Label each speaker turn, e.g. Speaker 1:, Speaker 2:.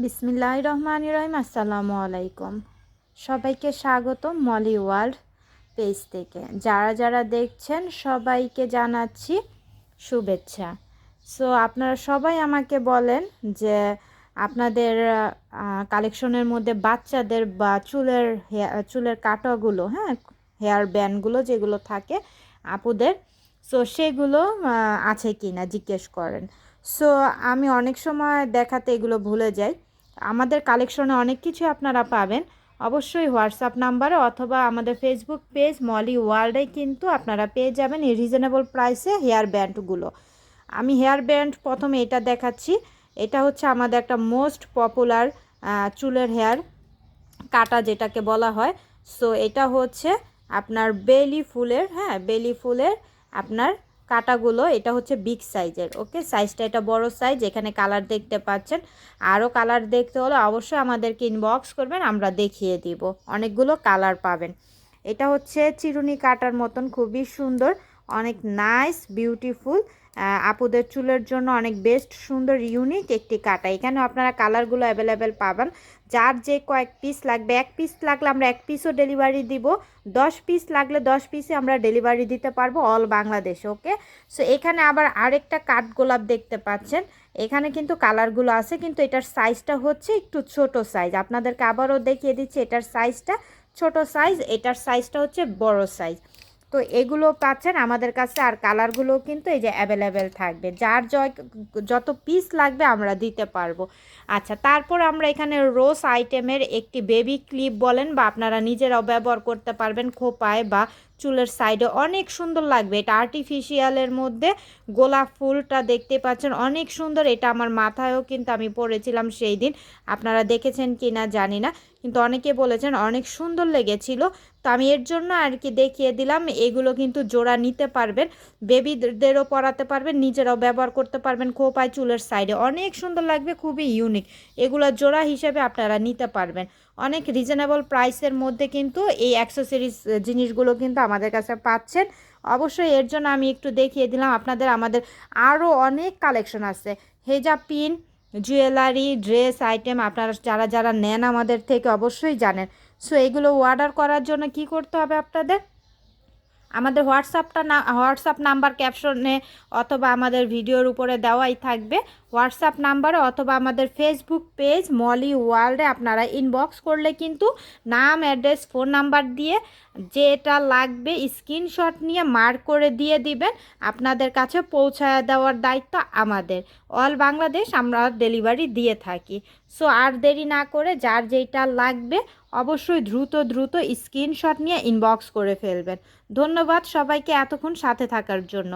Speaker 1: বিসমিল্লাহ রহমান রহিম আসসালামু আলাইকুম সবাইকে স্বাগত মলি ওয়ার্ল্ড পেজ থেকে। যারা যারা দেখছেন, সবাইকে জানাচ্ছি শুভেচ্ছা। সো, আপনারা সবাই আমাকে বলেন যে আপনাদের কালেকশনের মধ্যে বাচ্চাদের বা চুলের হেয়ার চুলের কাটাগুলো হ্যাঁ হেয়ার ব্যান্ডগুলো যেগুলো থাকে, আপুদের, সো সেগুলো আছে কি না জিজ্ঞেস করেন। সো আমি অনেক সময় দেখাতে এগুলো ভুলে যাই। আমাদের কালেকশনে অনেক কিছু আপনারা পাবেন। অবশ্যই হোয়াটসঅ্যাপ নাম্বারে অথবা আমাদের ফেসবুক পেজ মলি ওয়ার্ল্ডে কিন্তু আপনারা পেয়ে যাবেন এই রিজনেবল প্রাইসে হেয়ার ব্যান্ডগুলো আমি হেয়ার ব্যান্ড প্রথমে এটা দেখাচ্ছি। এটা হচ্ছে আমাদের একটা মোস্ট পপুলার চুলের হেয়ার কাটা যেটাকে বলা হয়। সো এটা হচ্ছে আপনার বেলি ফুলের হ্যাঁ বেলি ফুলের আপনার কাটাগুলো, এটা হচ্ছে বিগ সাইজের ওকে সাইজটা এটা বড় সাইজ এখানে কালার দেখতে পাচ্ছেন। আরও কালার দেখতে হলে অবশ্যই আমাদেরকে ইনবক্স করবেন, আমরা দেখিয়ে দিব। অনেকগুলো কালার পাবেন। এটা হচ্ছে চিরুনি কাটার মতন, খুবই সুন্দর, অনেক নাইস বিউটিফুল আপুদের চুলের জন্য অনেক বেস্ট সুন্দর ইউনিক একটি কাটা। এখানে আপনারা কালারগুলো অ্যাভেলেবেল পাবেন। যার যে কয়েক পিস লাগবে, এক পিস লাগলে আমরা এক পিসও ডেলিভারি দিব। দশ পিস লাগলে দশ পিসে আমরা ডেলিভারি দিতে পারব অল বাংলাদেশ ওকে সো এখানে আবার আরেকটা কাঠ গোলাপ দেখতে পাচ্ছেন। এখানে কিন্তু কালারগুলো আছে, কিন্তু এটার সাইজটা হচ্ছে একটু ছোট সাইজ আপনাদেরকে আবারও দেখিয়ে দিচ্ছি এটার সাইজটা ছোট সাইজ এটার সাইজটা হচ্ছে বড় সাইজ তো এগুলো পাচ্ছেন আমাদের কাছে আর কালারগুলো কিন্তু এই যে অ্যাভেলেবেল থাকবে। যার জয় যত পিস লাগবে আমরা দিতে পারব। আচ্ছা তারপর আমরা এখানে রোজ আইটেমের একটি বেবি ক্লিপ বলেন বা আপনারা নিজেরাও ব্যবহার করতে পারবেন খোপায় বা চুলের সাইডে অনেক সুন্দর লাগবে। এটা আর্টিফিশিয়ালের মধ্যে গোলাপ ফুলটা দেখতে পাচ্ছেন। অনেক সুন্দর। এটা আমার মাথায়ও কিন্তু আমি পরেছিলাম সেই দিন। আপনারা দেখেছেন কি না জানি না। কিন্তু অনেকে বলেছেন অনেক সুন্দর লেগেছিল। তো আমি এর জন্য আর কি দেখিয়ে দিলাম। এগুলো কিন্তু জোড়া নিতে পারবেন। বেবিদেরও পরাতে পারবেন। নিজেরাও ব্যবহার করতে পারবেন খোপায় চুলের সাইডে অনেক সুন্দর লাগবে। খুবই ইউনিক এগুলো জোড়া হিসেবে আপনারা নিতে পারবেন। অনেক রিজনেবল প্রাইসের মধ্যে কিন্তু এই অ্যাক্সেসরিজ জিনিসগুলো কিন্তু আমাদের কাছে পাচ্ছেন। অবশ্যই এর জন্য আমি একটু দেখিয়ে দিলাম, আপনাদের আমাদের আরও অনেক কালেকশন আছে। হেজা পিন জুয়েলারি ড্রেস আইটেম আপনারা যারা যারা নেন আমাদের থেকে অবশ্যই জানেন। সো এগুলো অর্ডার করার জন্য কি করতে হবে আপনাদের? আমাদের হোয়াটসঅ্যাপটা না, হোয়াটসঅ্যাপ নাম্বার ক্যাপশনে অথবা আমাদের ভিডিওর উপরে দেওয়াই থাকবে। হোয়াটসঅ্যাপ নাম্বারে অথবা আমাদের ফেসবুক পেজ মলি ওয়ার্ল্ডে আপনারা ইনবক্স করলে কিন্তু নাম অ্যাড্রেস ফোন নাম্বার দিয়ে যেটা লাগবে স্ক্রিনশট নিয়ে মার্ক করে দিয়ে দিবেন। আপনাদের কাছে পৌঁছায় দেওয়ার দায়িত্ব আমাদের। অল বাংলাদেশ আমরা ডেলিভারি দিয়ে থাকি। সো আর দেরি না করে যার যেটা লাগবে অবশ্যই দ্রুত দ্রুত স্ক্রিনশট নিয়ে ইনবক্স করে ফেলবেন। ধন্যবাদ সবাইকে এতক্ষণ সাথে থাকার জন্য।